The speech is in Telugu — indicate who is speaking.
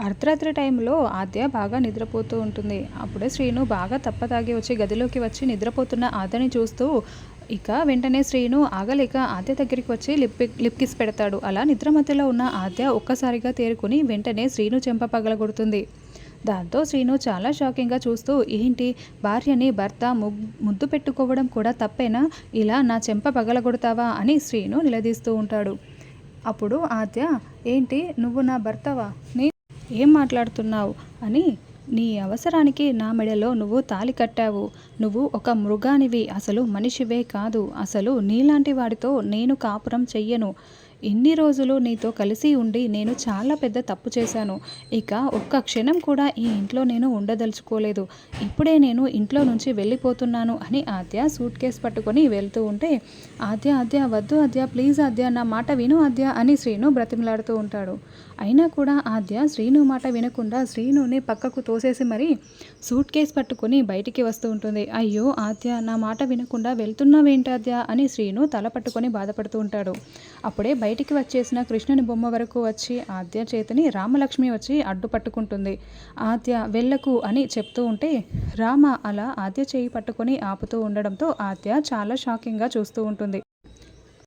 Speaker 1: అర్ధరాత్రి టైంలో ఆద్య బాగా నిద్రపోతూ ఉంటుంది. అప్పుడే శ్రీను బాగా తప్పతాగి వచ్చి గదిలోకి వచ్చి నిద్రపోతున్న ఆద్యని చూస్తూ ఇక వెంటనే శ్రీను ఆగలేక ఆద్య దగ్గరికి వచ్చి లిప్ లిప్ కిస్ పెడతాడు. అలా నిద్ర మధ్యలో ఉన్న ఆద్య ఒక్కసారిగా తేరుకుని వెంటనే శ్రీను చెంప పగలగొడుతుంది. దాంతో శ్రీను చాలా షాకింగ్గా చూస్తూ ఏంటి? భార్యని భర్త ముద్దు పెట్టుకోవడం కూడా తప్పేనా? ఇలా నా చెంప పగలగొడతావా? అని శ్రీను నిలదీస్తూ ఉంటాడు. అప్పుడు ఆద్య ఏంటి? నువ్వు నా భర్తవా? నీ ఏం మాట్లాడుతున్నావు? అని నీ అవసరానికి నా మెడలో నువ్వు తాలి కట్టావు. నువ్వు ఒక మృగానివి. అసలు మనిషివే కాదు. అసలు నీలాంటి వాడితో నేను కాపురం చెయ్యను. ఇన్ని రోజులు నీతో కలిసి ఉండి నేను చాలా పెద్ద తప్పు చేశాను. ఇక ఒక్క క్షణం కూడా ఈ ఇంట్లో నేను ఉండదలుచుకోలేదు. ఇప్పుడే నేను ఇంట్లో నుంచి వెళ్ళిపోతున్నాను అని ఆద్య సూట్ కేస్ పట్టుకొని వెళ్తూ ఉంటే ఆద్య ఆద్య వద్దు ఆద్య ప్లీజ్ ఆద్య నా మాట విను ఆద్య అని శ్రీను బ్రతిమలాడుతూ ఉంటాడు. అయినా కూడా ఆద్య శ్రీను మాట వినకుండా శ్రీనుని పక్కకు తోసేసి మరి సూట్ కేస్ పట్టుకొని బయటికి వస్తూ ఉంటుంది. అయ్యో ఆద్య నా మాట వినకుండా వెళ్తున్నావేంటాద్య అని శ్రీను తల పట్టుకొని బాధపడుతూ ఉంటాడు. అప్పుడే బయటికి వచ్చేసిన కృష్ణుని బొమ్మ వరకు వచ్చి ఆద్య చేతిని రామలక్ష్మి వచ్చి అడ్డు పట్టుకుంటుంది. ఆద్య వెళ్ళకు అని చెప్తూ ఉంటే రామ అలా ఆద్య చేయి పట్టుకొని ఆపుతూ ఉండడంతో ఆద్య చాలా షాకింగ్గా చూస్తూ ఉంటుంది.